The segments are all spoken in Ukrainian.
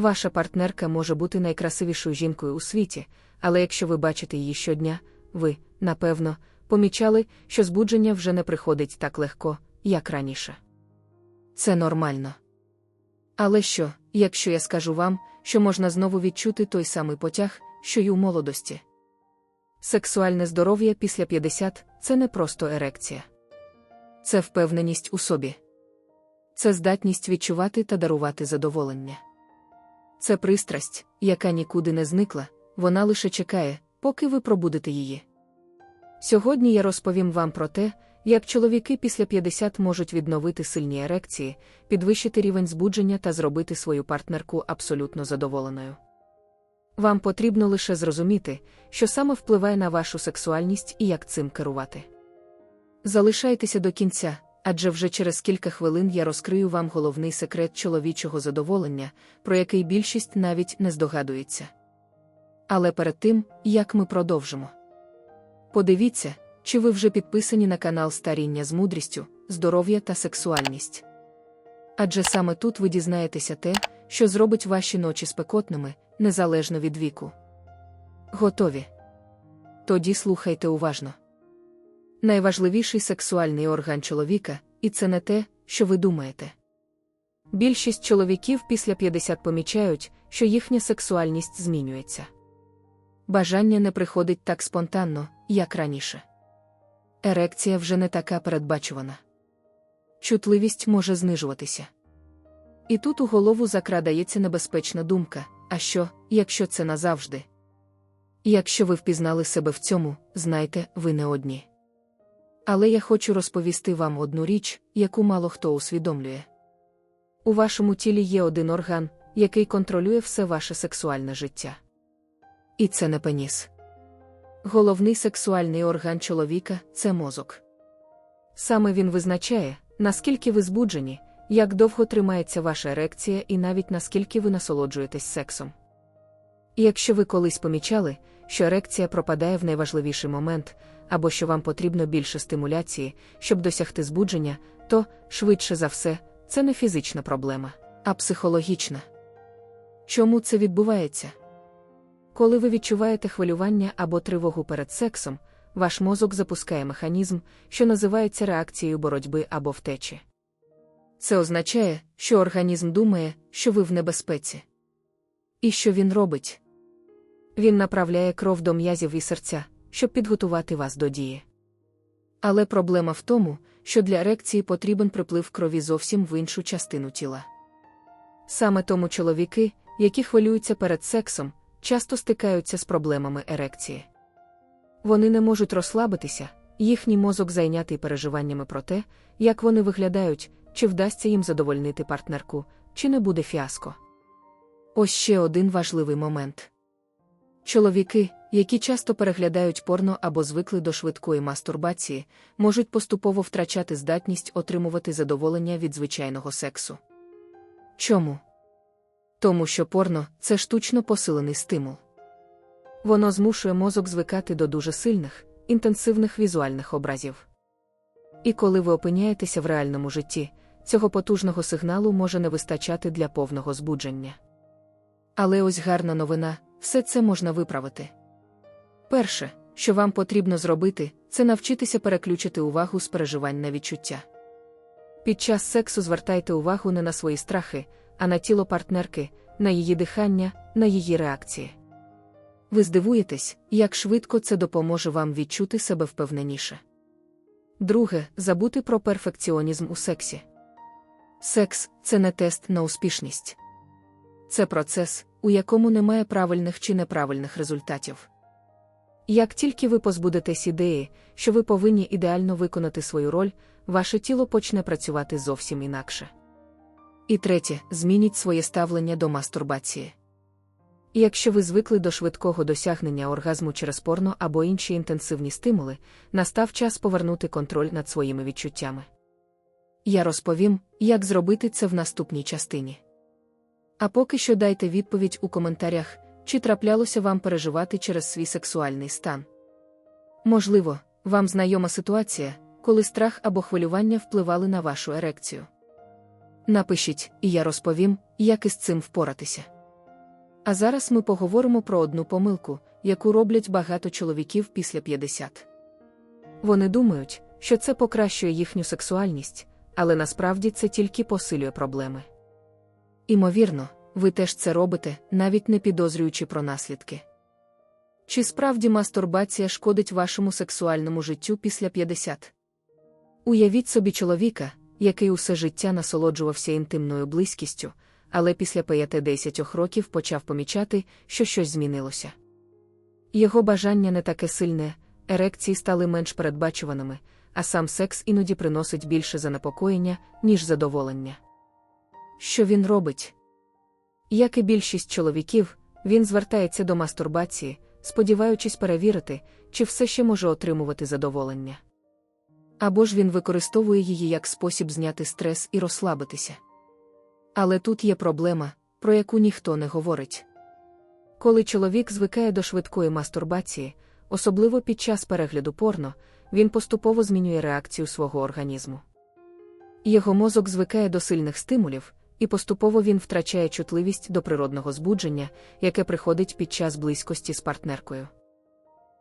Ваша партнерка може бути найкрасивішою жінкою у світі, але якщо ви бачите її щодня, ви, напевно, помічали, що збудження вже не приходить так легко, як раніше. Це нормально. Але що, якщо я скажу вам, що можна знову відчути той самий потяг, що й у молодості? Сексуальне здоров'я після 50 це не просто ерекція. Це впевненість у собі. Це здатність відчувати та дарувати задоволення. Це пристрасть, яка нікуди не зникла, вона лише чекає, поки ви пробудете її. Сьогодні я розповім вам про те, як чоловіки після 50 можуть відновити сильні ерекції, підвищити рівень збудження та зробити свою партнерку абсолютно задоволеною. Вам потрібно лише зрозуміти, що саме впливає на вашу сексуальність і як цим керувати. Залишайтеся до кінця, адже вже через кілька хвилин я розкрию вам головний секрет чоловічого задоволення, про який більшість навіть не здогадується. Але перед тим, як ми продовжимо. Подивіться, чи ви вже підписані на канал Старіння з мудрістю, здоров'я та сексуальність. Адже саме тут ви дізнаєтеся те, що зробить ваші ночі спекотними, незалежно від віку. Готові? Тоді слухайте уважно. Найважливіший сексуальний орган чоловіка, і це не те, що ви думаєте. Більшість чоловіків після 50 помічають, що їхня сексуальність змінюється. Бажання не приходить так спонтанно, як раніше. Ерекція вже не така передбачувана. Чутливість може знижуватися. І тут у голову закрадається небезпечна думка: а що, якщо це назавжди? Якщо ви впізнали себе в цьому, знайте, ви не одні. Але я хочу розповісти вам одну річ, яку мало хто усвідомлює. У вашому тілі є один орган, який контролює все ваше сексуальне життя. І це не пеніс. Головний сексуальний орган чоловіка це мозок. Саме він визначає, наскільки ви збуджені, як довго тримається ваша ерекція і навіть наскільки ви насолоджуєтесь сексом. І якщо ви колись помічали, що ерекція пропадає в найважливіший момент, або що вам потрібно більше стимуляції, щоб досягти збудження, то, швидше за все, це не фізична проблема, а психологічна. Чому це відбувається? Коли ви відчуваєте хвилювання або тривогу перед сексом, ваш мозок запускає механізм, що називається реакцією боротьби або втечі. Це означає, що організм думає, що ви в небезпеці. І що він робить? Він направляє кров до м'язів і серця, щоб підготувати вас до дії. Але проблема в тому, що для ерекції потрібен приплив крові зовсім в іншу частину тіла. Саме тому чоловіки, які хвилюються перед сексом, часто стикаються з проблемами ерекції. Вони не можуть розслабитися, їхній мозок зайнятий переживаннями про те, як вони виглядають, чи вдасться їм задовольнити партнерку, чи не буде фіаско. Ось ще один важливий момент. Чоловіки, які часто переглядають порно або звикли до швидкої мастурбації, можуть поступово втрачати здатність отримувати задоволення від звичайного сексу. Чому? Тому що порно це штучно посилений стимул. Воно змушує мозок звикати до дуже сильних, інтенсивних візуальних образів. І коли ви опиняєтеся в реальному житті, цього потужного сигналу може не вистачати для повного збудження. Але ось гарна новина все це можна виправити. Перше, що вам потрібно зробити, це навчитися переключити увагу з переживань на відчуття. Під час сексу звертайте увагу не на свої страхи, а на тіло партнерки, на її дихання, на її реакції. Ви здивуєтесь, як швидко це допоможе вам відчути себе впевненіше. Друге, забути про перфекціонізм у сексі. Секс це не тест на успішність. Це процес, у якому немає правильних чи неправильних результатів. Як тільки ви позбудетесь ідеї, що ви повинні ідеально виконати свою роль, ваше тіло почне працювати зовсім інакше. І третє, змініть своє ставлення до мастурбації. Якщо ви звикли до швидкого досягнення оргазму через порно або інші інтенсивні стимули, настав час повернути контроль над своїми відчуттями. Я розповім, як зробити це в наступній частині. А поки що дайте відповідь у коментарях, чи траплялося вам переживати через свій сексуальний стан. Можливо, вам знайома ситуація, коли страх або хвилювання впливали на вашу ерекцію. Напишіть, і я розповім, як із цим впоратися. А зараз ми поговоримо про одну помилку, яку роблять багато чоловіків після 50. Вони думають, що це покращує їхню сексуальність, але насправді це тільки посилює проблеми. Імовірно, ви теж це робите, навіть не підозрюючи про наслідки. Чи справді мастурбація шкодить вашому сексуальному життю після 50? Уявіть собі чоловіка, який усе життя насолоджувався інтимною близькістю, але після 5-10 років почав помічати, що щось змінилося. Його бажання не таке сильне, ерекції стали менш передбачуваними, а сам секс іноді приносить більше занепокоєння, ніж задоволення. Що він робить? Як і більшість чоловіків, він звертається до мастурбації, сподіваючись перевірити, чи все ще може отримувати задоволення. Або ж він використовує її як спосіб зняти стрес і розслабитися. Але тут є проблема, про яку ніхто не говорить. Коли чоловік звикає до швидкої мастурбації, особливо під час перегляду порно, він поступово змінює реакцію свого організму. Його мозок звикає до сильних стимулів, і поступово він втрачає чутливість до природного збудження, яке приходить під час близькості з партнеркою.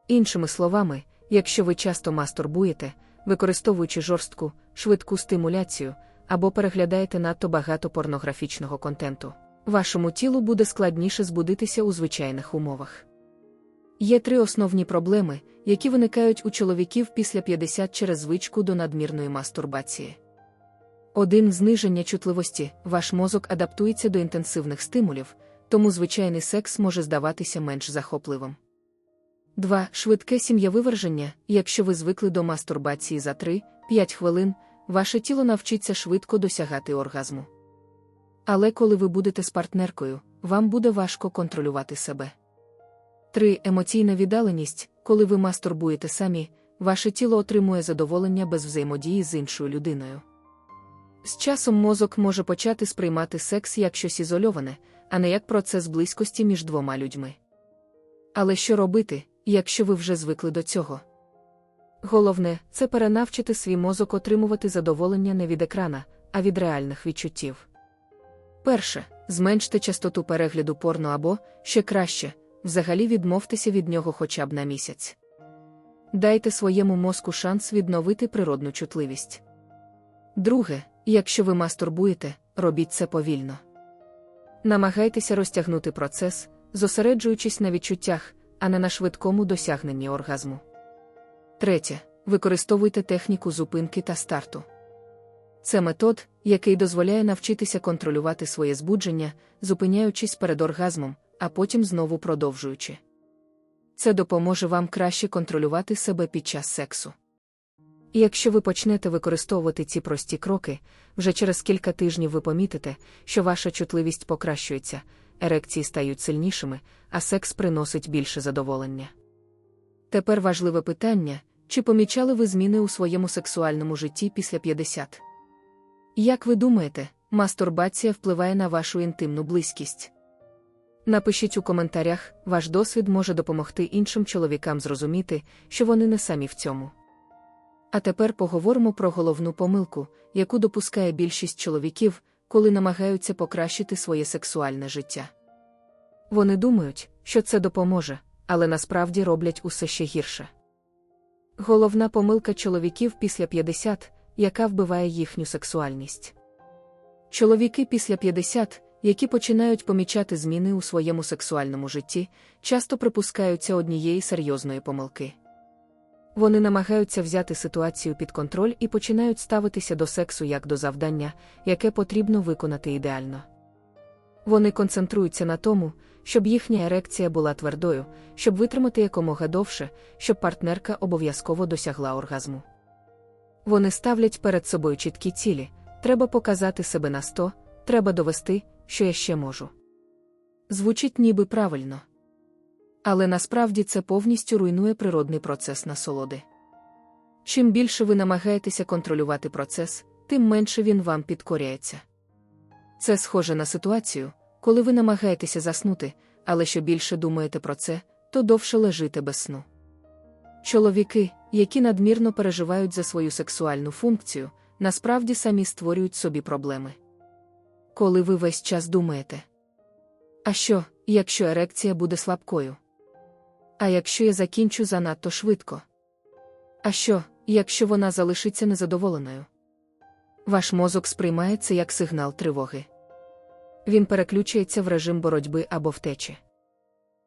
Іншими словами, якщо ви часто мастурбуєте, використовуючи жорстку, швидку стимуляцію або переглядаєте надто багато порнографічного контенту, вашому тілу буде складніше збудитися у звичайних умовах. Є три основні проблеми, які виникають у чоловіків після 50 через звичку до надмірної мастурбації. Один зниження чутливості, ваш мозок адаптується до інтенсивних стимулів, тому звичайний секс може здаватися менш захопливим. 2. Швидке сім'євиверження, якщо ви звикли до мастурбації за 3-5 хвилин, ваше тіло навчиться швидко досягати оргазму. Але коли ви будете з партнеркою, вам буде важко контролювати себе. 3. Емоційна віддаленість, коли ви мастурбуєте самі, ваше тіло отримує задоволення без взаємодії з іншою людиною. З часом мозок може почати сприймати секс як щось ізольоване, а не як процес близькості між двома людьми. Але що робити, якщо ви вже звикли до цього? Головне це перенавчити свій мозок отримувати задоволення не від екрана, а від реальних відчуттів. Перше, зменште частоту перегляду порно або, ще краще, взагалі відмовтеся від нього хоча б на місяць. Дайте своєму мозку шанс відновити природну чутливість. Друге, якщо ви мастурбуєте, робіть це повільно. Намагайтеся розтягнути процес, зосереджуючись на відчуттях, а не на швидкому досягненні оргазму. Третє. Використовуйте техніку зупинки та старту. Це метод, який дозволяє навчитися контролювати своє збудження, зупиняючись перед оргазмом, а потім знову продовжуючи. Це допоможе вам краще контролювати себе під час сексу. І якщо ви почнете використовувати ці прості кроки, вже через кілька тижнів ви помітите, що ваша чутливість покращується, ерекції стають сильнішими, а секс приносить більше задоволення. Тепер важливе питання, чи помічали ви зміни у своєму сексуальному житті після 50? Як ви думаєте, мастурбація впливає на вашу інтимну близькість? Напишіть у коментарях, ваш досвід може допомогти іншим чоловікам зрозуміти, що вони не самі в цьому. А тепер поговоримо про головну помилку, яку допускає більшість чоловіків, коли намагаються покращити своє сексуальне життя. Вони думають, що це допоможе, але насправді роблять усе ще гірше. Головна помилка чоловіків після 50, яка вбиває їхню сексуальність. Чоловіки після 50, які починають помічати зміни у своєму сексуальному житті, часто припускаються однієї серйозної помилки. Вони намагаються взяти ситуацію під контроль і починають ставитися до сексу як до завдання, яке потрібно виконати ідеально. Вони концентруються на тому, щоб їхня ерекція була твердою, щоб витримати якомога довше, щоб партнерка обов'язково досягла оргазму. Вони ставлять перед собою чіткі цілі, треба показати себе на сто, треба довести, що я ще можу. Звучить ніби правильно. Але насправді це повністю руйнує природний процес насолоди. Чим більше ви намагаєтеся контролювати процес, тим менше він вам підкоряється. Це схоже на ситуацію, коли ви намагаєтеся заснути, але що більше думаєте про це, то довше лежите без сну. Чоловіки, які надмірно переживають за свою сексуальну функцію, насправді самі створюють собі проблеми. Коли ви весь час думаєте, а що, якщо ерекція буде слабкою? А якщо я закінчу занадто швидко? А що, якщо вона залишиться незадоволеною? Ваш мозок сприймає це як сигнал тривоги. Він переключується в режим боротьби або втечі.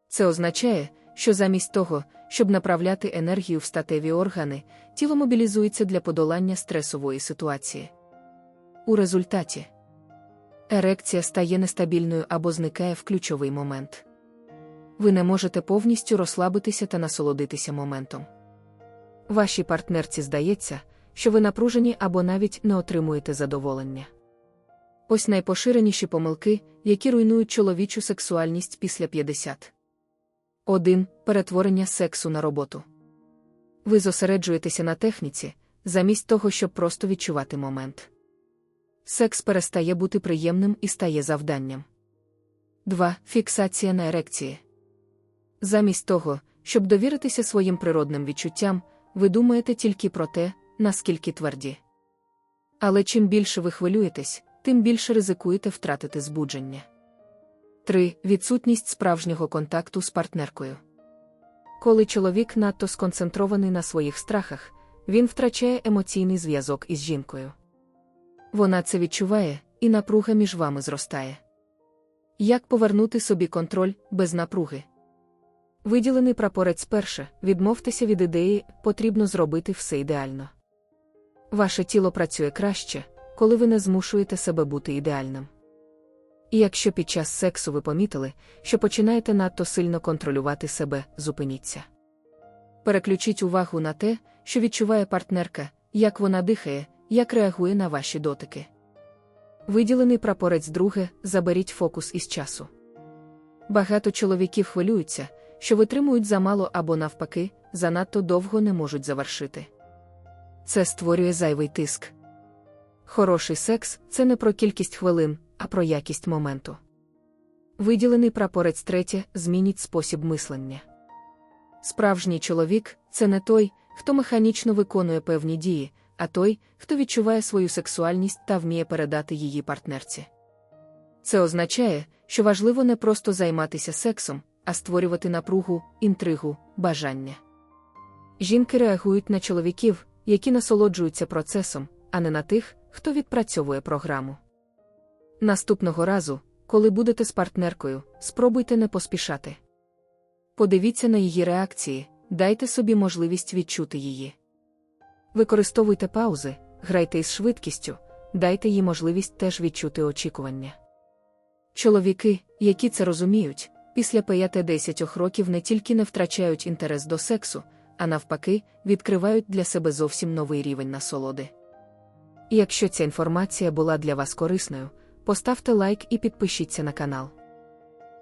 Це означає, що замість того, щоб направляти енергію в статеві органи, тіло мобілізується для подолання стресової ситуації. У результаті ерекція стає нестабільною або зникає в ключовий момент. Ви не можете повністю розслабитися та насолодитися моментом. Вашій партнерці здається, що ви напружені або навіть не отримуєте задоволення. Ось найпоширеніші помилки, які руйнують чоловічу сексуальність після 50. 1. Перетворення сексу на роботу. Ви зосереджуєтеся на техніці, замість того, щоб просто відчувати момент. Секс перестає бути приємним і стає завданням. 2. Фіксація на ерекції. Замість того, щоб довіритися своїм природним відчуттям, ви думаєте тільки про те, наскільки тверді. Але чим більше ви хвилюєтесь, тим більше ризикуєте втратити збудження. 3. Відсутність справжнього контакту з партнеркою. Коли чоловік надто сконцентрований на своїх страхах, він втрачає емоційний зв'язок із жінкою. Вона це відчуває, і напруга між вами зростає. Як повернути собі контроль без напруги? Виділений прапорець перше, відмовтеся від ідеї, потрібно зробити все ідеально. Ваше тіло працює краще, коли ви не змушуєте себе бути ідеальним. І якщо під час сексу ви помітили, що починаєте надто сильно контролювати себе, зупиніться. Переключіть увагу на те, що відчуває партнерка, як вона дихає, як реагує на ваші дотики. Виділений прапорець друге, заберіть фокус із часу. Багато чоловіків хвилюються, що витримують замало або, навпаки, занадто довго не можуть завершити. Це створює зайвий тиск. Хороший секс це не про кількість хвилин, а про якість моменту. Виділений прапорець третє змініть спосіб мислення. Справжній чоловік це не той, хто механічно виконує певні дії, а той, хто відчуває свою сексуальність та вміє передати її партнерці. Це означає, що важливо не просто займатися сексом, а створювати напругу, інтригу, бажання. Жінки реагують на чоловіків, які насолоджуються процесом, а не на тих, хто відпрацьовує програму. Наступного разу, коли будете з партнеркою, спробуйте не поспішати. Подивіться на її реакції, дайте собі можливість відчути її. Використовуйте паузи, грайте із швидкістю, дайте їй можливість теж відчути очікування. Чоловіки, які це розуміють, після 5-10 років не тільки не втрачають інтерес до сексу, а навпаки, відкривають для себе зовсім новий рівень насолоди. І якщо ця інформація була для вас корисною, поставте лайк і підпишіться на канал.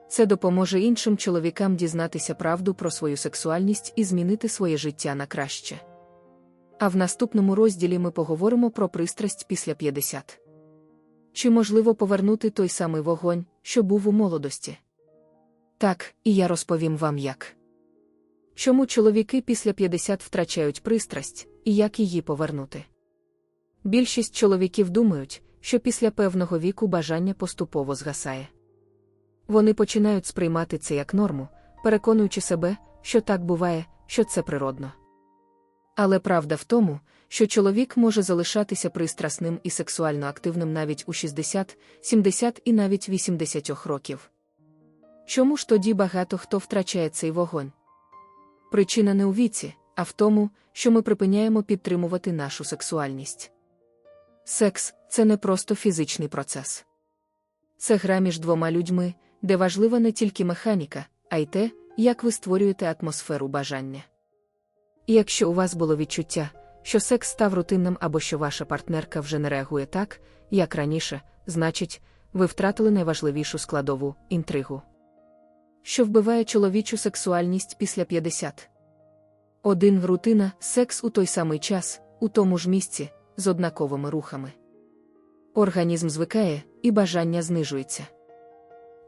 Це допоможе іншим чоловікам дізнатися правду про свою сексуальність і змінити своє життя на краще. А в наступному розділі ми поговоримо про пристрасть після 50. Чи можливо повернути той самий вогонь, що був у молодості? Так, і я розповім вам як. Чому чоловіки після 50 втрачають пристрасть і як її повернути? Більшість чоловіків думають, що після певного віку бажання поступово згасає. Вони починають сприймати це як норму, переконуючи себе, що так буває, що це природно. Але правда в тому, що чоловік може залишатися пристрасним і сексуально активним навіть у 60, 70 і навіть 80 років. Чому ж тоді багато хто втрачає цей вогонь? Причина не у віці, а в тому, що ми припиняємо підтримувати нашу сексуальність. Секс це не просто фізичний процес. Це гра між двома людьми, де важлива не тільки механіка, а й те, як ви створюєте атмосферу бажання. І якщо у вас було відчуття, що секс став рутинним або що ваша партнерка вже не реагує так, як раніше, значить, ви втратили найважливішу складову інтригу. Що вбиває чоловічу сексуальність після 50. Один рутина секс у той самий час, у тому ж місці, з однаковими рухами. Організм звикає, і бажання знижується.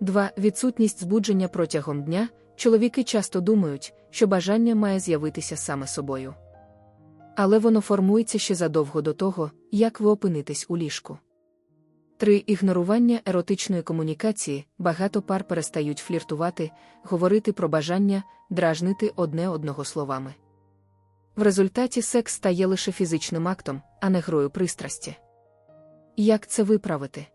2. Відсутність збудження протягом дня. Чоловіки часто думають, що бажання має з'явитися саме собою. Але воно формується ще задовго до того, як ви опинитесь у ліжку. 3. Ігнорування еротичної комунікації. Багато пар перестають фліртувати, говорити про бажання, дражнити одне одного словами. В результаті секс стає лише фізичним актом, а не грою пристрасті. Як це виправити?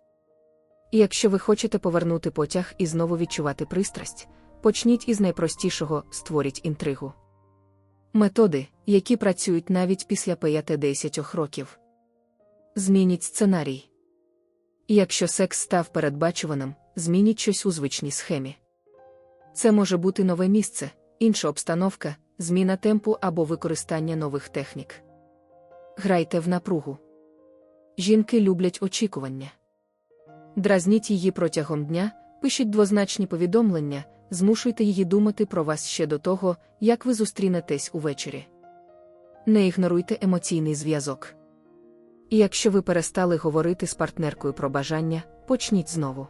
Якщо ви хочете повернути потяг і знову відчувати пристрасть, почніть із найпростішого створіть інтригу. Методи, які працюють навіть після 5-10 років. Змініть сценарій. Якщо секс став передбачуваним, змініть щось у звичній схемі. Це може бути нове місце, інша обстановка, зміна темпу або використання нових технік. Грайте в напругу. Жінки люблять очікування. Дразніть її протягом дня, пишіть двозначні повідомлення, змушуйте її думати про вас ще до того, як ви зустрінетесь увечері. Не ігноруйте емоційний зв'язок. І якщо ви перестали говорити з партнеркою про бажання, почніть знову.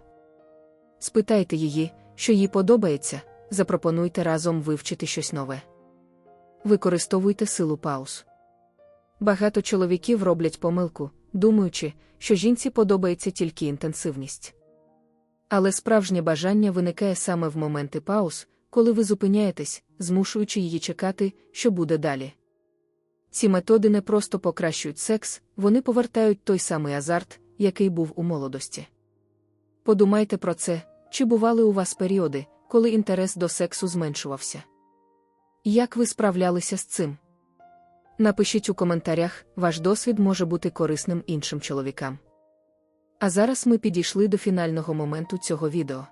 Спитайте її, що їй подобається, запропонуйте разом вивчити щось нове. Використовуйте силу пауз. Багато чоловіків роблять помилку, думаючи, що жінці подобається тільки інтенсивність. Але справжнє бажання виникає саме в моменти пауз, коли ви зупиняєтесь, змушуючи її чекати, що буде далі. Ці методи не просто покращують секс, вони повертають той самий азарт, який був у молодості. Подумайте про це, чи бували у вас періоди, коли інтерес до сексу зменшувався. Як ви справлялися з цим? Напишіть у коментарях, ваш досвід може бути корисним іншим чоловікам. А зараз ми підійшли до фінального моменту цього відео.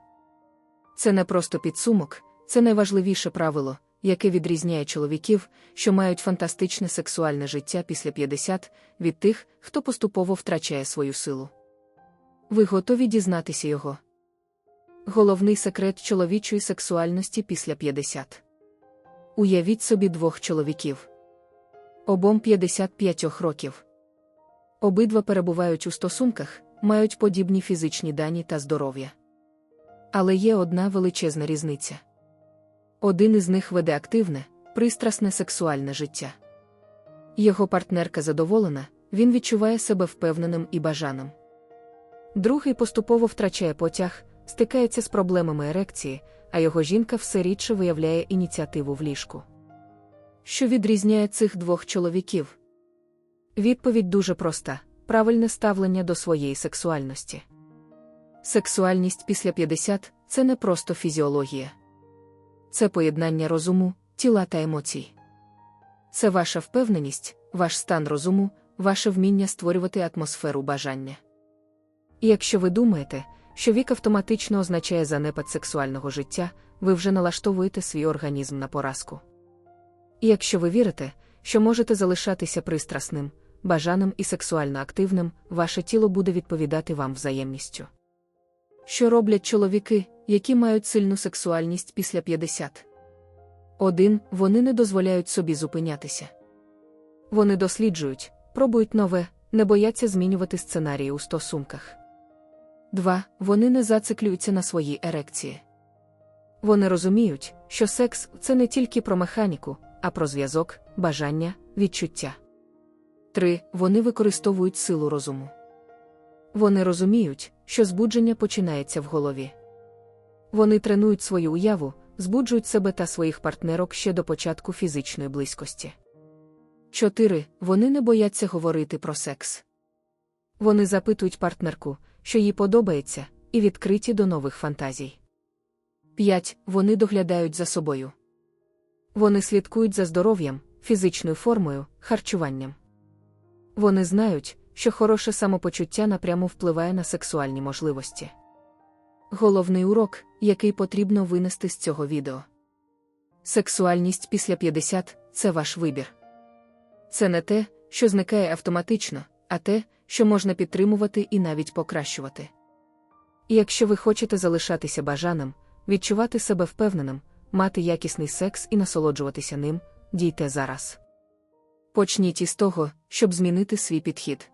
Це не просто підсумок, це найважливіше правило, яке відрізняє чоловіків, що мають фантастичне сексуальне життя після 50, від тих, хто поступово втрачає свою силу. Ви готові дізнатися його? Головний секрет чоловічої сексуальності після 50. Уявіть собі двох чоловіків. Обом 55 років. Обидва перебувають у стосунках, мають подібні фізичні дані та здоров'я. Але є одна величезна різниця. Один із них веде активне, пристрасне сексуальне життя. Його партнерка задоволена, він відчуває себе впевненим і бажаним. Другий поступово втрачає потяг, стикається з проблемами ерекції, а його жінка все рідше виявляє ініціативу в ліжку. Що відрізняє цих двох чоловіків? Відповідь дуже проста: правильне ставлення до своєї сексуальності. Сексуальність після 50 це не просто фізіологія це поєднання розуму, тіла та емоцій. Це ваша впевненість, ваш стан розуму, ваше вміння створювати атмосферу бажання. І якщо ви думаєте, що вік автоматично означає занепад сексуального життя, ви вже налаштовуєте свій організм на поразку. І якщо ви вірите, що можете залишатися пристрасним, бажаним і сексуально активним, ваше тіло буде відповідати вам взаємністю. Що роблять чоловіки, які мають сильну сексуальність після 50? Один, вони не дозволяють собі зупинятися. Вони досліджують, пробують нове, не бояться змінювати сценарії у стосунках. Два, вони не зациклюються на своїй ерекції. Вони розуміють, що секс це не тільки про механіку, а про зв'язок, бажання, відчуття. Три, вони використовують силу розуму. Вони розуміють, що збудження починається в голові. Вони тренують свою уяву, збуджують себе та своїх партнерок ще до початку фізичної близькості. 4. Вони не бояться говорити про секс. Вони запитують партнерку, що їй подобається, і відкриті до нових фантазій. 5. Вони доглядають за собою. Вони слідкують за здоров'ям, фізичною формою, харчуванням. Вони знають, що хороше самопочуття напряму впливає на сексуальні можливості. Головний урок, який потрібно винести з цього відео. Сексуальність після 50 це ваш вибір. Це не те, що зникає автоматично, а те, що можна підтримувати і навіть покращувати. І якщо ви хочете залишатися бажаним, відчувати себе впевненим, мати якісний секс і насолоджуватися ним, дійте зараз. Почніть із того, щоб змінити свій підхід.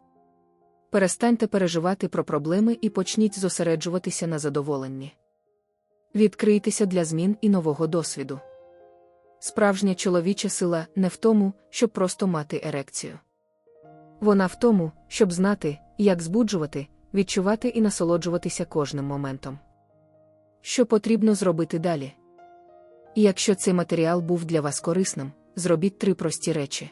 Перестаньте переживати про проблеми і почніть зосереджуватися на задоволенні. Відкрийтеся для змін і нового досвіду. Справжня чоловіча сила не в тому, щоб просто мати ерекцію. Вона в тому, щоб знати, як збуджувати, відчувати і насолоджуватися кожним моментом. Що потрібно зробити далі? Якщо цей матеріал був для вас корисним, зробіть три прості речі.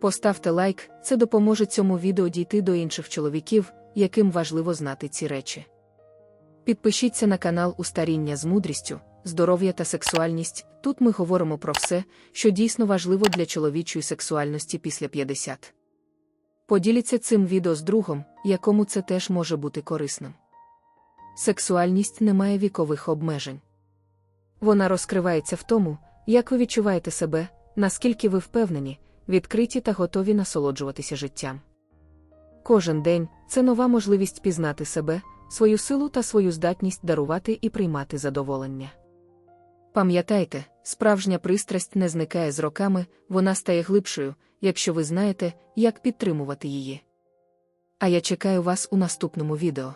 Поставте лайк, це допоможе цьому відео дійти до інших чоловіків, яким важливо знати ці речі. Підпишіться на канал Устаріння з мудрістю, здоров'я та сексуальність. Тут ми говоримо про все, що дійсно важливо для чоловічої сексуальності після 50. Поділіться цим відео з другом, якому це теж може бути корисним. Сексуальність не має вікових обмежень. Вона розкривається в тому, як ви відчуваєте себе, наскільки ви впевнені, відкриті та готові насолоджуватися життям. Кожен день це нова можливість пізнати себе, свою силу та свою здатність дарувати і приймати задоволення. Пам'ятайте, справжня пристрасть не зникає з роками, вона стає глибшою, якщо ви знаєте, як підтримувати її. А я чекаю вас у наступному відео.